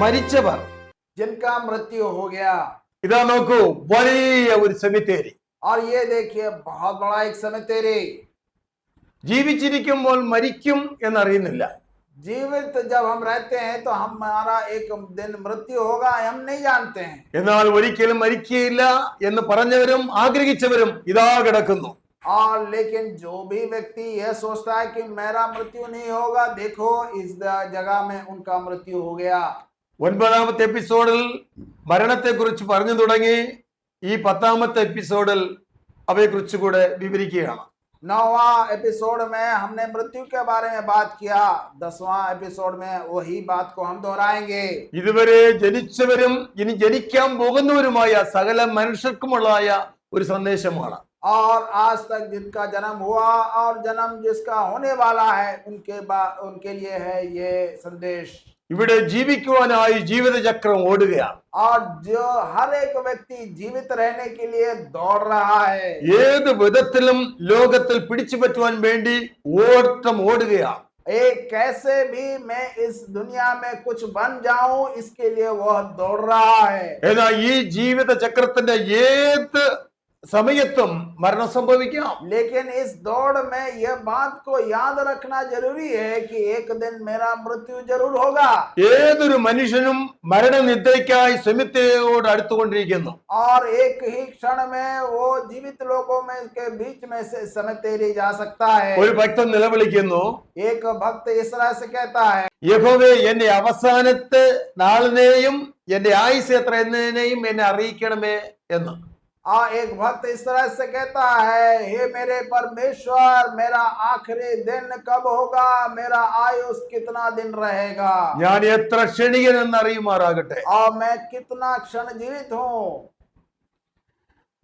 മരിച്ചവർ जिनका मृत्यु हो गया ഇതാ നോക്കൂ വലിയ ഒരു സെമിത്തേരി और ये देखिए बहुत बड़ा एक सेमेटेरी ജീവിച്ചിരിക്കുമ്പോൾ മരിക്കും എന്നറിയുന്നില്ല जीवित जब हम रहते हैं तो हमारा एक दिन मृत्यु होगा हम नहीं जानते हैं എന്നാൽ ഒരിക്കലും മരിക്കുകയില്ല എന്ന് പറഞ്ഞവരും ആഗ്രഹിച്ചവരും ഇതാ കിടക്കുന്നു और लेकिन जो भी व्यक्ति यह सोचता है कि मेरा मृत्यु नहीं होगा देखो इस जगह में उनका मृत्यु हो गया ഒൻപതാമത്തെ എപ്പിസോഡിൽ മരണത്തെക്കുറിച്ച് പറഞ്ഞു തുടങ്ങി ഈ പത്താമത്തെ എപ്പിസോഡിൽ അവയെക്കുറിച്ച് കൂടെ വിവരിക്കുകയാണ് नौवा एपिसोड में हमने मृत्यु के बारे में बात किया दसवां एपिसोड में वही बात को हम दोहराएंगे ഇതുവരെ ജനിച്ചവരും ഇനി ജനിക്കാൻ പോകുന്നവരുമായ സകല മനുഷ്യർക്കുമുള്ളതായ ഒരു സന്ദേശമാണ് और आज तक जिनका जन्म हुआ और जन्म जिसका होने वाला है उनके बा उनके लिए है ये संदेश ഇവിടെ ജീവിക്കുവാനായി ജീവിതചക്രം ഓടുകയാണ് और जो हर एक व्यक्ति जीवित रहने के लिए दौड़ रहा है ഏത് വിധത്തിലും ലോകത്തിൽ പിടിച്ചു പറ്റുവാൻ വേണ്ടി ഓട്ടം ഓടുകയാണ് एक कैसे भी मैं इस दुनिया में कुछ बन जाऊं इसके लिए वह दौड़ रहा है എന്നാൽ ഈ ജീവിത ചക്രത്തിന്റെ ഏത് സമയത്തും മരണം സംഭവിക്കാം लेकिन इस दौड़ में यह बात को याद रखना जरूरी है कि एक दिन मेरा मृत्यु जरूर होगा ഏതൊരു മനുഷ്യനും മരണനിദ്രയ്ക്കായി സെമിത്തേരിയോട് അടുത്തുകൊണ്ടിരിക്കുന്നു और एक ही क्षण में वो जीवित लोगों में के बीच में से समय तेरी जा सकता है ഒരു ഭക്തൻ നിലവിളിക്കുന്നു एक भक्त इस तरह से कहता है യഹോവേ എന്റെ അവസാനത്തെ നാളിനെയും എന്റെ ആയുസ് എത്ര എന്നതിനെയും എന്നെ അറിയിക്കണമേ എന്ന് और एक भक्त इस तरह से कहता है हे मेरे परमेश्वर मेरा आखिरी दिन कब होगा मेरा आयुष कितना दिन रहेगा ഞാൻ എത്ര ക്ഷണികനെന്ന് അറിയുമാറാകട്ടെ और मैं कितना क्षण जीवित हूँ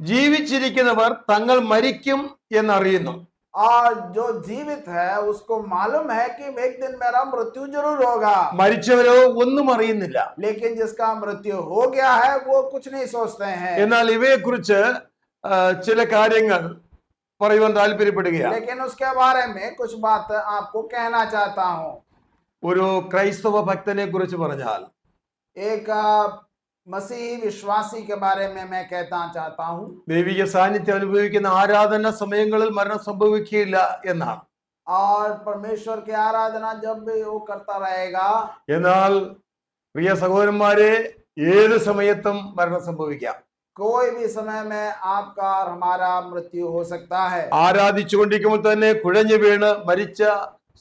ജീവിച്ചിരിക്കുന്നവർ തങ്ങൾ മരിക്കും എന്നറിയുന്നു और जो जीवित है उसको मालूम है कि एक दिन मेरा मृत्यु जरूर होगा മരിച്ചവരോ ഒന്നും അറിയുന്നില്ല लेकिन जिसका मृत्यु हो गया है वो कुछ नहीं सोचते हैं എന്നാൽ ഇവയെക്കുറിച്ച് ആ, ചില കാര്യങ്ങൾ പറയുവാൻ താല്പര്യപ്പെടുകയാണ് लेकिन उसके बारे में कुछ बात आपको कहना चाहता हूँ ഒരു ക്രൈസ്തവ ഭക്തനെ കുറിച്ച് പറഞ്ഞാൽ एक अ, मसीही विश्वासी के बारे में मैं कहना चाहता हूँ ദൈവിക സാന്നിധ്യം അനുഭവിക്കുന്ന ആരാധന സമയങ്ങളിൽ മരണം സംഭവിക്കുകയില്ല എന്നാണ് और परमेश्वर की आराधना जब भी वो करता रहेगा എന്നാൽ പ്രിയ സഹോദരന്മാരെ ഏത് സമയത്തും മരണം സംഭവിക്കാം कोई भी समय में आपका और हमारा मृत्यु हो सकता है ആരാധിച്ചുകൊണ്ടിരിക്കുമ്പോൾ തന്നെ കുഴഞ്ഞു വീണ് മരിച്ച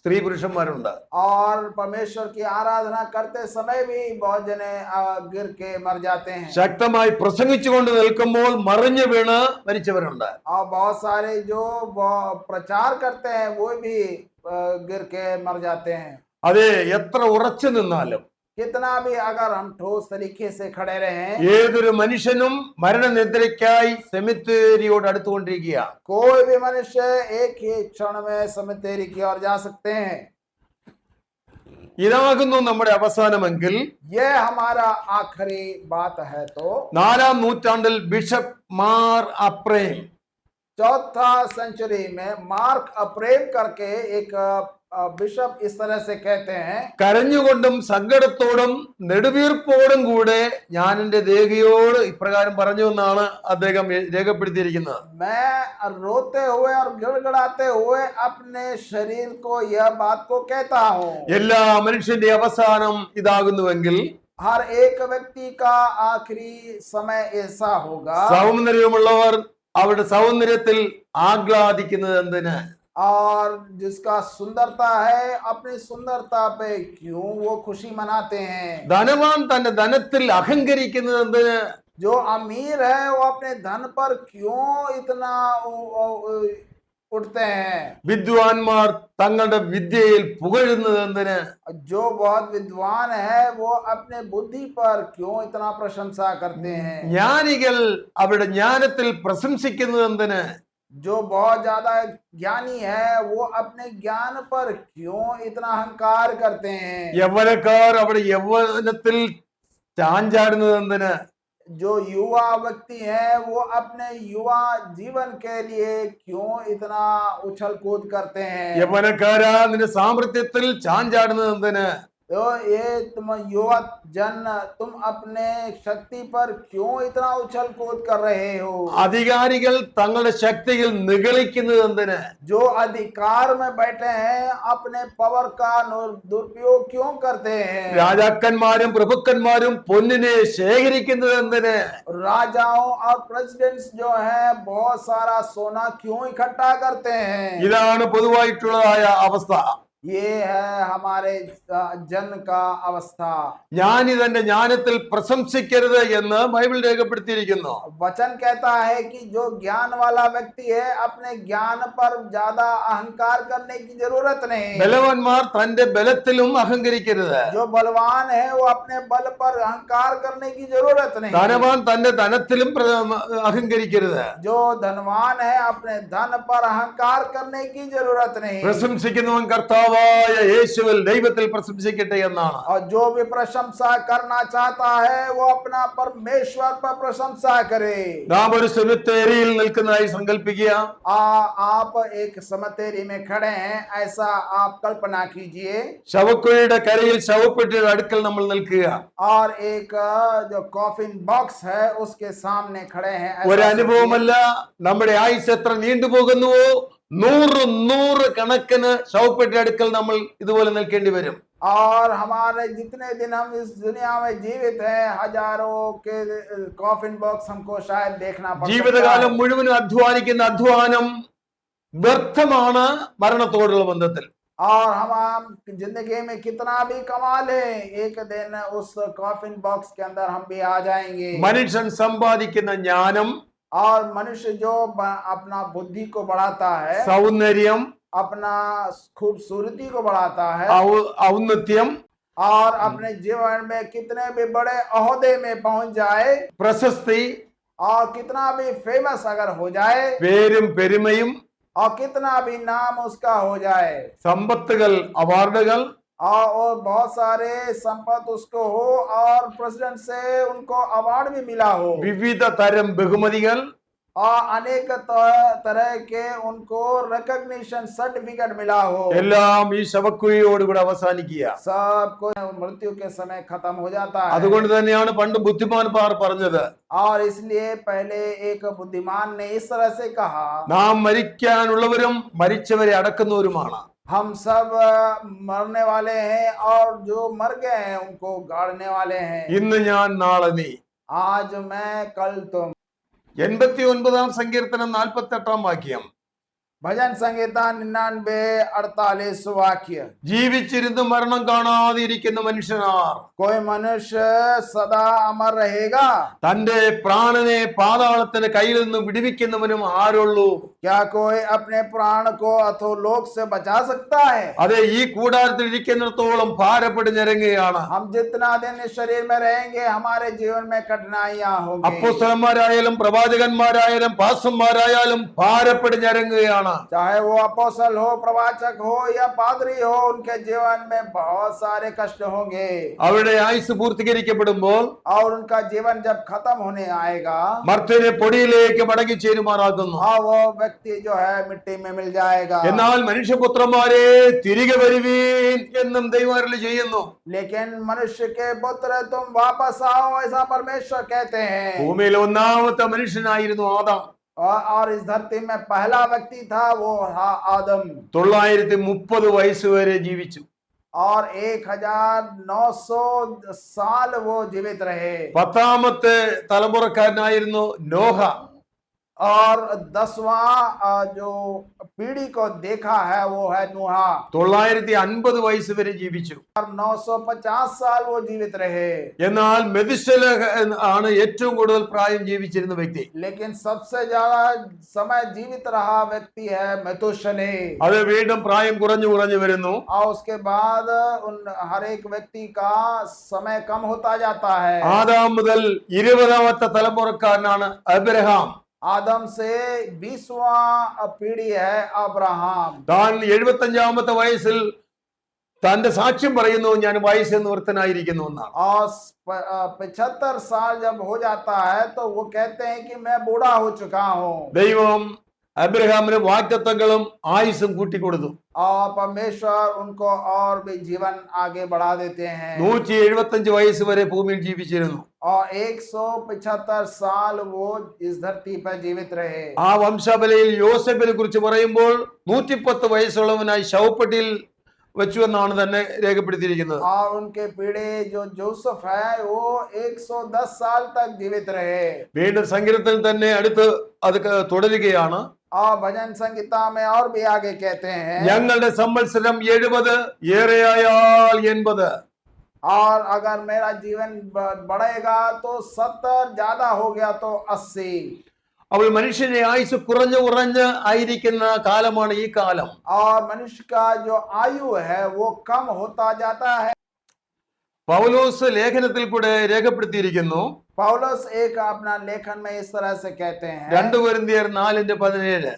സ്ത്രീ പുരുഷന്മാരുണ്ട് और परमेश्वर की आराधना करते समय भी बहुत जने अ, गिर के मर जाते हैं ശക്തമായി പ്രസംഗിച്ചുകൊണ്ട് നിൽക്കുമ്പോൾ മറിഞ്ഞു വീണ് മരിച്ചവരുണ്ട് और बहुत सारे जो वो- प्रचार करते हैं वो भी अ, गिर के मर जाते हैं അതെ എത്ര ഉറച്ചു നിന്നാലും कितना भी अगर हम ठोस तरीके से खड़े रहें ഏതൊരു മനുഷ്യനും മരണനിദ്രയ്ക്കായി സെമിത്തേരിയോട് അടുത്തുകൊണ്ടിരിക്കുകയാണ് कोई भी मनुष्य एक ही क्षण में समितेरी की ओर जा सकते हैं ഇതാകുന്നു നമ്മുടെ അവസാനമെങ്കിൽ यह हमारा आखिरी बात है तो നാലാം നൂറ്റാണ്ടിൽ ബിഷപ്പ് മാർ അപ്രേം चौथा सेंचुरी में मार्क अप्रेम करके एक ബിഷപ്പ് ഇസ്തലസെ കരഞ്ഞുകൊണ്ടും സങ്കടത്തോടും നെടുവീർപ്പോടും കൂടെ ഞാൻ എന്റെ ദേഹിയോട് ഇപ്രകാരം പറഞ്ഞു എന്നാണ് അദ്ദേഹം രേഖപ്പെടുത്തിയിരിക്കുന്നത്. എല്ലാ മനുഷ്യന്റെ അവസാനം ഇതാകുന്നുവെങ്കിൽ ഹർ ഏക വ്യക്തി കാ ആഖരി സമയ ऐसा होगा സൗന്ദര്യമുള്ളവർ അവരുടെ സൗന്ദര്യത്തിൽ ആഹ്ലാദിക്കുന്നത് എന്തിന്? और जिसका सुंदरता है अपनी सुंदरता पे क्यों वो खुशी मनाते हैं ധനവാൻ തന്റെ ധനത്തിൽ അഹങ്കരിക്കുന്നത് എന്തിന് जो अमीर है वो अपने धन पर क्यों इतना उ- उ- उ- उठते हैं വിദ്വാൻമാർ തങ്ങളുടെ വിദ്യയിൽ പുകഴുന്നത് എന്തിന് जो बहुत विद्वान है वो अपने बुद्धि पर क्यों इतना प्रशंसा करते हैं ജ്ഞാനികൾ അവരുടെ ജ്ഞാനത്തിൽ പ്രശംസിക്കുന്നത് എന്തിന് जो बहुत ज्यादा ज्ञानी है वो अपने ज्ञान पर क्यों इतना अहंकार करते हैं യൗവനക്കാർ അവിടെ യൗവനത്തിൽ ചാഞ്ചാടുന്നത് എന്തിന് जो युवा व्यक्ति है वो अपने युवा जीवन के लिए क्यों इतना उछल कूद करते हैं യൗവനക്കാരാ നിന്റെ സാമർത്ഥ്യത്തിൽ ചാഞ്ചാടുന്നത് എന്തിന് तो ये तुम युवक जन तुम अपने शक्ति पर क्यों इतना उछल कूद कर रहे हो അധികാരികൾ തങ്ങളുടെ ശക്തിയിൽ നിഗളിക്കുന്നത് എന്തിന് जो अधिकार में बैठे हैं अपने पावर का नु- दुरुपयोग क्यों करते हैं രാജാക്കന്മാരും പ്രഭുക്കന്മാരും പൊന്നിനെ ശേഖരിക്കുന്നത് എന്തിന് राजाओं और प्रेसिडेंट्स जो हैं बहुत सारा सोना क्यों इकट्ठा करते हैं ഇതാണ് പൊതുവായിട്ടുള്ളതായ അവസ്ഥ ये है हमारे अ, जन का अवस्था ഞാൻ ഇതെന്റെ ജ്ഞാനത്തിൽ പ്രശംസിക്കരുത് എന്ന് ബൈബിൾ രേഖപ്പെടുത്തിയിരിക്കുന്നു वचन कहता है कि जो ज्ञान वाला व्यक्ति है अपने ज्ञान पर ज्यादा अहंकार करने की जरूरत नहीं ബലവാന്മാർ തന്റെ ബലത്തിലും അഹങ്കരിക്കരുത് जो बलवान है वो अपने बल पर अहंकार करने की जरूरत नहीं ധനവാൻ തന്റെ ധനത്തിലും പ്ര- അഹങ്കരിക്കരുത് जो धनवान है अपने धन पर अहंकार करने की जरूरत नहीं പ്രശംസിക്കുന്നവൻ കർത്താവായ യേശുവിൽ ദൈവത്തിൽ പ്രശംസിക്കട്ടെ എന്നാണ് और जो भी प्रशंसा करना चाहता है वो अपना परमेश्वर पर प्रशंसा करे നാം ഒരു സെമിത്തേരിയിൽ നിൽക്കുന്നതായി സങ്കല്പിക്കുക आ, आप एक समतेरी में खड़े हैं ऐसा आप कल्पना कीजिए ശവക്കുഴിയുടെ കരയിൽ ശവപ്പെട്ടിയുടെ അടുക്കൽ നമ്മൾ നിൽക്കുക और एक अ, जो कॉफिन बॉक्स है उसके सामने खड़े हैं ऐसा ഒരു सोचिए। അനുഭവമല്ല നമ്മുടെ ആയുസ് എത്ര നീണ്ടുപോകുന്നുവോ നൂറ് നൂറ് കണക്കിന് ശവപ്പെട്ടിയുടെ അടുക്കൽ നമ്മൾ ഇതുപോലെ നിൽക്കേണ്ടി വരും और हमारे जितने दिन हम इस दुनिया में जीवित हैं हजारों के कॉफिन बॉक्स हमको शायद देखना पड़ सकता ജീവിതകാലം है। മുഴുവനും അധ്വാനിക്കുന്ന അധ്വാനം വ്യർത്ഥമാണ് മരണത്തോടുള്ള ബന്ധത്തിൽ और हम हम जिंदगी में कितना भी कमा लें एक दिन उस कॉफिन बॉक्स के अंदर हम भी आ जाएंगे മനുഷ്യൻ സമ്പാദിക്കുന്ന ജ്ഞാനം और मनुष्य जो अपना बुद्धि को बढ़ाता है सौंदर्यम अपना खूबसूरती को बढ़ाता है औन्नत्यम और अपने जीवन में कितने भी बड़े अहदे में पहुँच जाए प्रशस्ति और कितना भी फ़ेमस अगर हो जाए पेरिम पेरिमयम और कितना भी नाम उसका हो जाए संपत्तल अवार्डगल और, और बहुत सारे संपत्ति उसको हो और प्रेसिडेंट से उनको अवार्ड भी मिला हो വിവിധ തരം ബഹുമതികൾ और अनेक त- तरह के उनको रिकॉग्निशन सर्टिफिकेट मिला हो എല്ലാം ഈ ശവക്കുഴിയോടുകൂടെ അവസാനിക്കുക सबको मृत्यु के समय खत्म हो जाता है അതുകൊണ്ട് തന്നെയാണ് പണ്ട് ബുദ്ധിമാൻമാർ പറഞ്ഞത് और इसलिए पहले एक बुद्धिमान ने इस तरह से कहा നാം മരിക്കാനുള്ളവരും മരിച്ചവരെ അടക്കുന്നവരുമാണ് हम सब अ, मरने वाले हैं और जो मर गए हैं उनको गाड़ने वाले हैं ഇന്ന് ഞാൻ നാളെ നീ आज मैं कल तुम എൺപത്തി ഒൻപതാം സങ്കീർത്തനം നാൽപ്പത്തി എട്ടാം വാക്യം ഭജൻ സംഗീതാൻ നിന്നാൻബെ അടുത്താലേ സുവാക്യ. ജീവിച്ചിരുന്ന് മരണം കാണാതെ ഇരിക്കുന്ന മനുഷ്യനാർ. കോയ മനുഷ്യ സദാ അമർ രഹേഗ തന്റെ പ്രാണനെ പാതാളത്തിന്റെ കയ്യിൽ നിന്ന് വിടിവിക്കുന്നവനും ആരുള്ളൂ. ക്യാ കോയ് അപ്നെ പ്രാണ കോ അഥോ ലോക് സെ ബചാ സക്താ ഹൈ. അതെ ഈ കൂടാരത്തിൽ ഇരിക്കുന്നിടത്തോളം ഭാരപ്പെടുന്നിറങ്ങുകയാണ് ഹം ജിത്നാ ദിൻ ശരീർ മേ രഹേംഗെ ഹമാരെ ജീവൻ മേ കഠിനായിയാ ഹോഗി അപ്പോസ്തലന്മാരായാലും പ്രവാചകന്മാരായാലും പാസന്മാരായാലും ഞരങ്ങുകയാണ്. चाहे वो अपोसल हो प्रवाचक हो या पादरी हो उनके जीवन में बहुत सारे कष्ट होंगे അവരുടെ ആയുസ് പൂർത്തീകരിക്കപ്പെടുമ്പോൾ और उनका जीवन जब खत्म होने आएगा മർത്യനെ പൊടിയിലേക്ക് മടങ്ങി ചേരുമാറാക്കുന്നു हाँ वो व्यक्ति जो है मिट्टी में मिल जाएगा എന്നാൽ മനുഷ്യപുത്രന്മാരെ തിരികെ വരുവീൻ എന്നും ദൈവം ചെയ്യുന്നു लेकिन मनुष्य के पुत्र तुम वापस आओ ऐसा परमेश्वर कहते हैं ഭൂമിയിൽ ഒന്നാമത്തെ മനുഷ്യനായിരുന്നു ആദാം और, और इस धरती में पहला व्यक्ति था वो था आदम തൊള്ളായിരത്തി മുപ്പത് വയസ്സ് വരെ ജീവിച്ചു और एक हजार नौ सौ साल वो जीवित रहे പത്താമത്തെ തലമുറക്കാരനായിരുന്നു നോഹ और दसवां अ, जो पीढ़ी को देखा है वो है नूहा തൊള്ളായിരത്തി അൻപത് വയസ്സ് വരെ ജീവിച്ചു और 950 साल वो जीवित रहे എന്നാൽ മെതിശല ആണ് ഏറ്റവും കൂടുതൽ പ്രായം ജീവിച്ചിരുന്ന വ്യക്തി लेकिन सबसे ज्यादा समय जीवित रहा व्यक्ति है मेतुशले അത് വീണ്ടും പ്രായം കുറഞ്ഞു കുറഞ്ഞു വരുന്നു और उसके बाद उन हर एक व्यक्ति का समय कम होता जाता है ആദാം മുതൽ ഇരുപതാമത്തെ തലമുറക്കാരനാണ് അബ്രഹാം ആദം സേ ബീസ്വാ പീഡിയ അബ്രഹാം. താൻ എഴുപത്തഞ്ചാമത്തെ വയസ്സിൽ തന്റെ സാക്ഷ്യം പറയുന്നു ഞാൻ വയസ്സ് നിവൃത്തനായിരിക്കുന്നു हूं ദൈവം അബ്രഹാമിന് വാറ്റത്വങ്ങളും ആയുസും കൂട്ടി കൊടുത്തു നൂറ്റി എഴുപത്തി അഞ്ച് വയസ്സ് വരെ ഭൂമിയിൽ ജീവിച്ചിരുന്നു. और 175 साल वो इस धरती पर जीवित रहे ആ വംശാവലിയിൽ യോസെഫിനെ കുറിച്ച് പറയുമ്പോൾ നൂറ്റിപ്പത്ത് വയസ്സുള്ളവനായി ശവപ്പെട്ടിയിൽ വെച്ചു എന്നാണ് തന്നെ രേഖപ്പെടുത്തിയിരിക്കുന്നത് और उनके पीढ़े जो जोसेफ है वो 110 साल तक जीवित रहे വീണ്ടും സങ്കീർത്തനം തന്നെ അടുത്ത് അത് ക- തുടരുകയാണ് और भजन संगीता में और भी आगे कहते हैं ഞങ്ങളുടെ സംവത്സരം എഴുപത് ഏറെയായാൽ എൺപത് और अगर मेरा जीवन ब- बढ़ेगा तो सत्तर ज्यादा हो गया तो अस्सी അവൾ മനുഷ്യന്റെ ആയുസ് കുറഞ്ഞു കുറഞ്ഞ് ആയിരിക്കുന്ന കാലമാണ് ഈ കാലം और मनुष्य का जो आयु है वो कम होता जाता है പൗലോസ് ലേഖനത്തിൽ കൂടെ രേഖപ്പെടുത്തിയിരിക്കുന്നു पौलुस एक अपना लेखन में इस तरह से कहते हैं രണ്ടു കൊരിന്തിയർ നാലിന്റെ പതിനേഴ്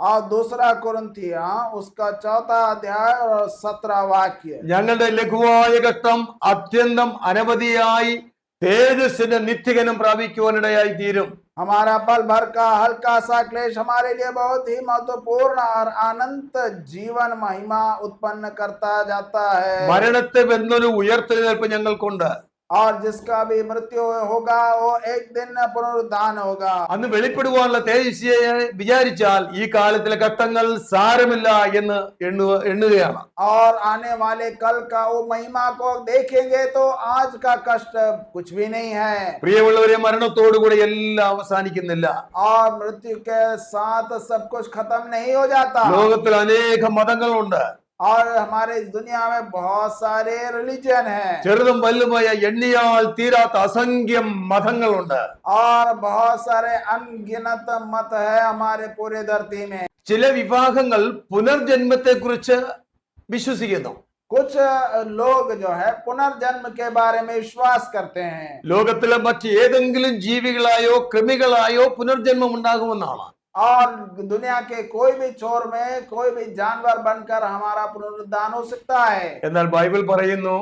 और दूसरा कुरंथिया उसका चौथा अध्याय और सत्रह वाक्य ഞങ്ങളുടെ ലഘുവായ ഘട്ടം അത്യന്തം അനവധിയായി തേജസ്സിന്റെ നിത്യഗനം പ്രാപിക്കുവാനിടയായി തീരും हमारा पल भर का हल्का सा क्लेश हमारे लिए बहुत ही महत्वपूर्ण और अनंत जीवन महिमा उत्पन्न करता जाता है മരണത്തെ വെന്നൊരു ഉയർത്തെഴുന്നേൽപ്പ് ഞങ്ങൾക്കുണ്ട് और जिसका भी मृत्यु होगा वो एक दिन पुनरुद्धान होगा അന്ന് വെളിപ്പെടുവാനുള്ള തേജസ്വിയെ വിചാരിച്ചാൽ ഈ കാലത്തിലെ ഘട്ടങ്ങൾ സാരമില്ല എന്ന് എണ്ണുക എണ്ണുകയാണ് और आने वाले कल का वो महिमा को देखेंगे तो आज का कष्ट कुछ भी नहीं है പ്രിയമുള്ളവരെ മരണത്തോടുകൂടി എല്ലാം അവസാനിക്കുന്നില്ല और मृत्यु के साथ सब कुछ खत्म नहीं हो जाता ലോകത്തിൽ അനേക മതങ്ങളുണ്ട് और हमारे इस दुनिया में बहुत सारे रिलीजन हैं ചെറുതും വലുതുമായ എണ്ണിയാൽ തീരാത്ത അസംഖ്യം മതങ്ങളുണ്ട് और बहुत सारे अनगिनत मत है हमारे पूरे धरती में ചില വിഭാഗങ്ങൾ പുനർജന്മത്തെ കുറിച്ച് വിശ്വസിക്കുന്നു कुछ लोग जो है पुनर्जन्म के बारे में विश्वास करते हैं ലോകത്തിലെ മറ്റ് ഏതെങ്കിലും ജീവികളായോ കൃമികളായോ പുനർജന്മം ഉണ്ടാകുമെന്നാണ് और दुनिया के कोई भी चोर में कोई भी जानवर बनकर हमारा पुनरुद्धान हो सकता है എന്നാൽ ബൈബിൾ പറയുന്നു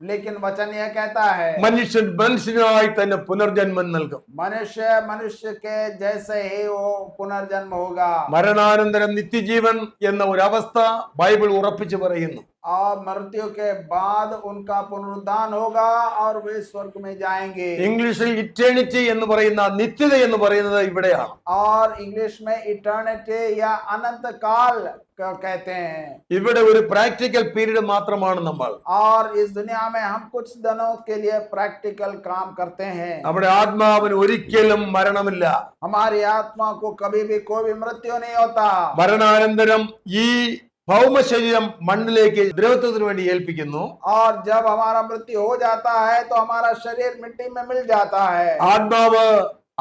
लेकिन वचन यह कहता है മനുഷ്യൻ മനുഷ്യനായി തന്നെ പുനർജന്മം നൽകും मनुष्य मनुष्य के जैसे ही वो पुनर्जन्म होगा മരണാനന്തരം നിത്യജീവൻ എന്ന ഒരു അവസ്ഥ ബൈബിൾ ഉറപ്പിച്ചു പറയുന്നു और मृत्यु के बाद उनका पुनरुद्धान होगा और वे स्वर्ग में जाएंगे ഇംഗ്ലീഷിൽ ഇറ്റേണിറ്റി എന്ന് പറയുന്ന നിത്യത എന്ന് പറയുന്നത് ഇവിടെയാണ് और इंग्लिश में इटर्निटी या अनंत काल क- कहते हैं ഇവിടെ ഒരു പ്രാക്ടിക്കൽ പീരീഡ് മാത്രമാണ് നമ്മൾ और इस दुनिया में हम कुछ दिनों के लिए प्रैक्टिकल काम करते हैं നമ്മുടെ ആത്മാവിന് ഒരിക്കലും മരണമില്ല हमारी आत्मा को कभी भी कोई भी मृत्यु नहीं होता മരണാനന്തരം ഈ ഭൗമ ശരീരം മണ്ണിലേക്ക് ദ്രവത്വത്തിന് വേണ്ടി ഏൽപ്പിക്കുന്നു और जब हमारा मृत्यु हो जाता है तो हमारा शरीर मिट्टी में मिल जाता है ആത്മാവ്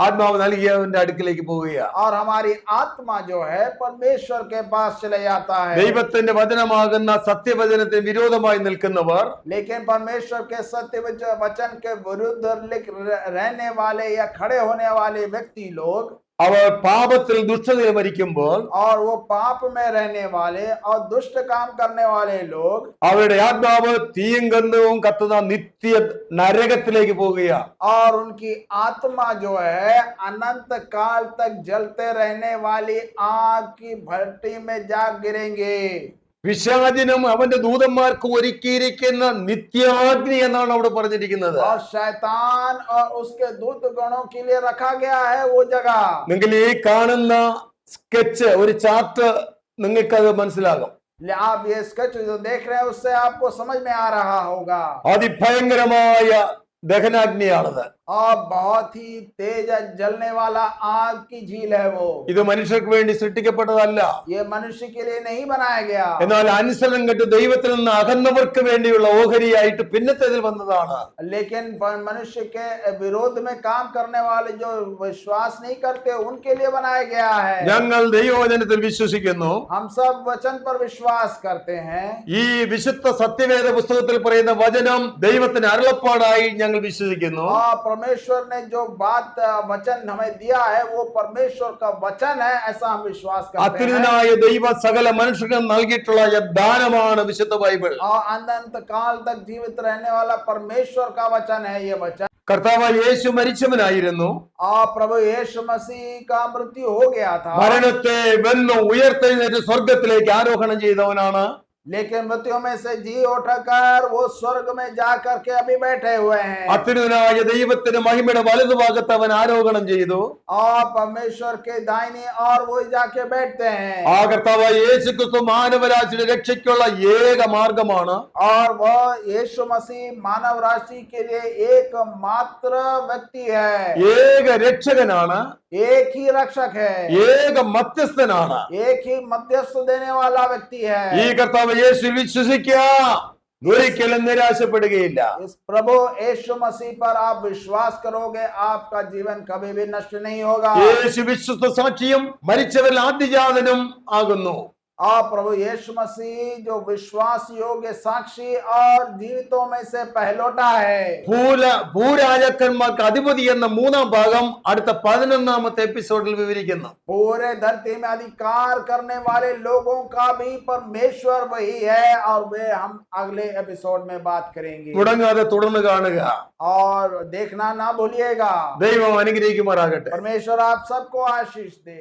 ആത്മാവ് നൽകിയവന്റെ അടുക്കിലേക്ക് പോവുകയാണ് और हमारी आत्मा जो है परमेश्वर के पास चले जाता है ദൈവത്തിന്റെ വചനമാകുന്ന സത്യവചനത്തിന് വിരോധമായി നിൽക്കുന്നവർ लेकिन परमेश्वर के सत्य वच- वचन के विरुद्ध लिख- रहने वाले या खड़े होने वाले व्यक्ति लोग അവർ പാപത്തിൽ ദുഷ്ടതയെ മരിക്കുമ്പോൾ और वो पाप में रहने वाले और दुष्ट काम करने वाले लोग അവരുടെ ആത്മാവ് തീയും ഗന്ധവും കത്തുന്ന നിത്യ നരകത്തിലേക്ക് പോവുകയാണ് और उनकी आत्मा जो है अनंत काल तक जलते रहने वाली आग की भट्टी में जा गिरेंगे പിശാചിനും അവന്റെ ദൂതന്മാർക്കും ഒരുക്കിയിരിക്കുന്ന നിത്യാഗ്നി എന്നാണ് അവിടെ പറഞ്ഞിരിക്കുന്നത് और शैतान और उसके दूत गणों के लिए रखा गया है वो जगह നിങ്ങൾ ഈ കാണുന്ന സ്കെച്ച് ഒരു ചാർട്ട് നിങ്ങൾക്കത് മനസ്സിലാകും ले आप ये स्केच जो देख रहे हैं उससे आपको समझ में आ रहा होगा അതിഭയങ്കരമായ ദഹനാഗ്നിയാണത് और बहुत ही तेज जलने वाला आग की झील है वो ഇത് മനുഷ്യർക്ക് വേണ്ടി സൃഷ്ടിക്കപ്പെട്ടതല്ല ये मनुष्य के लिए नहीं बनाया गया എന്നാൽ അനുസരണം കെട്ട് ദൈവത്തിൽ നിന്ന് അകന്നവർക്ക് വേണ്ടിയുള്ള ഓഹരിയായിട്ട് പിന്നത്തേതിൽ വന്നതാണ് लेकिन प- मनुष्य के विरोध में काम करने वाले जो विश्वास नहीं करते उनके लिए बनाया गया है ഞങ്ങൾ ദൈവവചനത്തിൽ വിശ്വസിക്കുന്നു हम सब वचन पर विश्वास करते हैं ഈ വിശുദ്ധ സത്യവേദ പുസ്തകത്തിൽ പറയുന്ന വചനം ദൈവത്തിന് അരുളപ്പാടായി ഞങ്ങൾ വിശ്വസിക്കുന്നു और परमेश्वर ने जो बात अ, वचन हमें दिया है वो परमेश्वर का वचन है ऐसा हम विश्वास करते हैं അത്യുന്നതനായ ദൈവ സകല മനുഷ്യർക്കും നൽകിയിട്ടുള്ള ദാനമാണ് വിശുദ്ധ ബൈബിൾ और अनंत काल तक जीवित रहने वाला परमेश्वर का वचन है ये वचन കർത്താവ് യേശു മരിച്ചവനായിരുന്നു और प्रभु यीशु मसीह का मृत्यु हो गया था മരണത്തെ വെന്നു ഉയർത്തെഴുന്നേറ്റ് സ്വർഗത്തിലേക്ക് ആരോഹണം ചെയ്തവനാണ് लेकिन मृत्यु में से जी उठकर वो स्वर्ग में जा करके अभी बैठे हुए हैं അത്യുന്നതനായ ദൈവത്തിന് മഹിമയുടെ വലതുഭാഗത്ത് അവൻ ആരോഹണം ചെയ്തു और परमेश्वर के दाहिनी और वो जाके बैठते हैं ആ കർത്താവ് യേശു ക്രിസ്തു മാനവരാശിയുടെ രക്ഷയ്ക്കുള്ള ഏക മാർഗമാണ് और वह यीशु मसीह मानव राशि के लिए एकमात्र व्यक्ति है ഏക രക്ഷകനാണ് एक ही रक्षक है ഏക മധ്യസ്ഥനാണ് एक ही मध्यस्थ देने वाला व्यक्ति ഈ है കർത്താവ് യേശു വിശ്വസിക്കാം ഒരിക്കലും നിരാശപ്പെടുകയില്ല इस प्रभु यीशु मसीह पर आप विश्वास करोगे आपका जीवन कभी भी नष्ट नहीं होगा യേശു വിശ്വസ്ത സാക്ഷിയും മരിച്ചവരിൽ ആദ്യജാതനും ആകുന്നു और प्रभु यीशु मसीह जो विश्वास योग्य साक्षी और जीवितों में से पहलोटा है ഭൂല ഭൂരാജാക്കന്മാർക്ക് അധിപതി എന്ന മൂന്നാം ഭാഗം അടുത്ത പതിനൊന്നാമത്തെ എപ്പിസോഡിൽ വിവരിക്കുന്നു पूरे धरती में अधिकार करने वाले लोगों का भी परमेश्वर वही है और वे हम अगले एपिसोड में बात करेंगे മുടങ്ങാതെ തുടർന്ന് കാണുക और देखना ना भूलिएगा ദൈവം അനുഗ്രഹിക്കുമാറാകട്ടെ परमेश्वर आप सबको आशीष दे